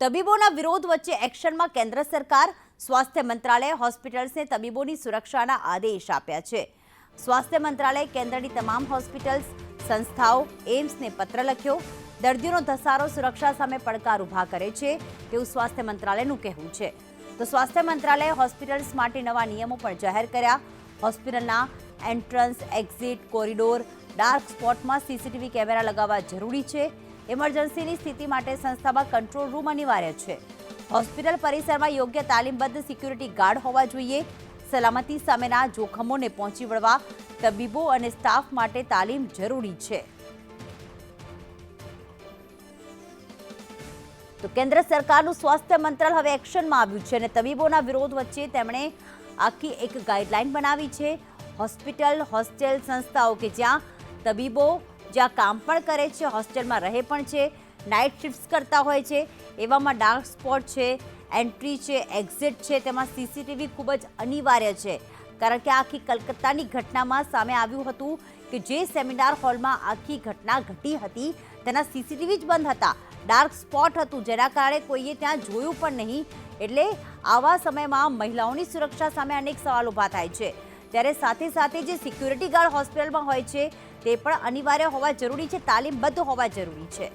તબીબોના વિરોધ વચ્ચે એક્શનમાં કેન્દ્ર સરકાર, સ્વાસ્થ્ય મંત્રાલય, હોસ્પિટલ્સને તબીબોની સુરક્ષાના આદેશ આપ્યા છે. સ્વાસ્થ્ય મંત્રાલયે કેન્દ્રની તમામ હોસ્પિટલ્સ, સંસ્થાઓ એમ્સને પત્ર લખ્યો. દર્દીઓનો ધસારો સુરક્ષા સામે પડકાર ઊભા કરે છે તેવું સ્વાસ્થ્ય મંત્રાલયનું કહેવું છે. તો સ્વાસ્થ્ય મંત્રાલયે હોસ્પિટલ્સ માટે નવા નિયમો પણ જાહેર કર્યા. હોસ્પિટલના એન્ટ્રન્સ, એક્ઝિટ, કોરિડોર, ડાર્ક સ્પોટમાં સીસીટીવી કેમેરા લગાવવા જરૂરી છે. ઇમરજન્સીની સ્થિતિ માટે સંસ્થામાં કંટ્રોલ રૂમ અનિવાર્ય છે. હોસ્પિટલ પરિસરમાં યોગ્ય તાલીમબદ્ધ સિક્યુરિટી ગાર્ડ હોવા જોઈએ. સલામતી સામેના જોખમોને પહોંચી વળવા તબીબો અને સ્ટાફ માટે તાલીમ જરૂરી છે. તો કેન્દ્ર સરકારનું સ્વાસ્થ્ય મંત્રાલય હવે એક્શનમાં આવ્યું છે અને તબીબોના વિરોધ વચ્ચે તેમણે આખી એક ગાઈડલાઈન બનાવી છે. હોસ્પિટલ હોસ્ટેલ સંસ્થાઓ કે જ્યાં તબીબો જ્યાં કામ પણ કરે છે, હોસ્ટેલમાં રહે પણ છે નાઇટ શિફ્ટ્સ કરતા હોય છે, એવામાં ડાર્ક સ્પોટ છે એન્ટ્રી છે એક્ઝિટ છે, તેમાં સીસીટીવી ખૂબ જ અનિવાર્ય છે. કારણ કે આખી કલકત્તાની ઘટનામાં સામે આવ્યું હતું કે જે સેમિનાર હોલમાં આખી ઘટના ઘટી હતી, તેના સીસીટીવી જ બંધ હતા. ડાર્ક સ્પોટ હતું, જેના કારણે કોઈએ ત્યાં જોયું પણ નહીં. એટલે આવા સમયમાં મહિલાઓની સુરક્ષા સામે અનેક સવાલ ઊભા થાય છે. ત્યારે સાથે સાથે જે સિક્યુરિટી ગાર્ડ હોસ્પિટલમાં હોય છે તે પણ અનિવાર્ય હોવા જરૂરી છે તાલીમબદ્ધ હોવા જરૂરી છે.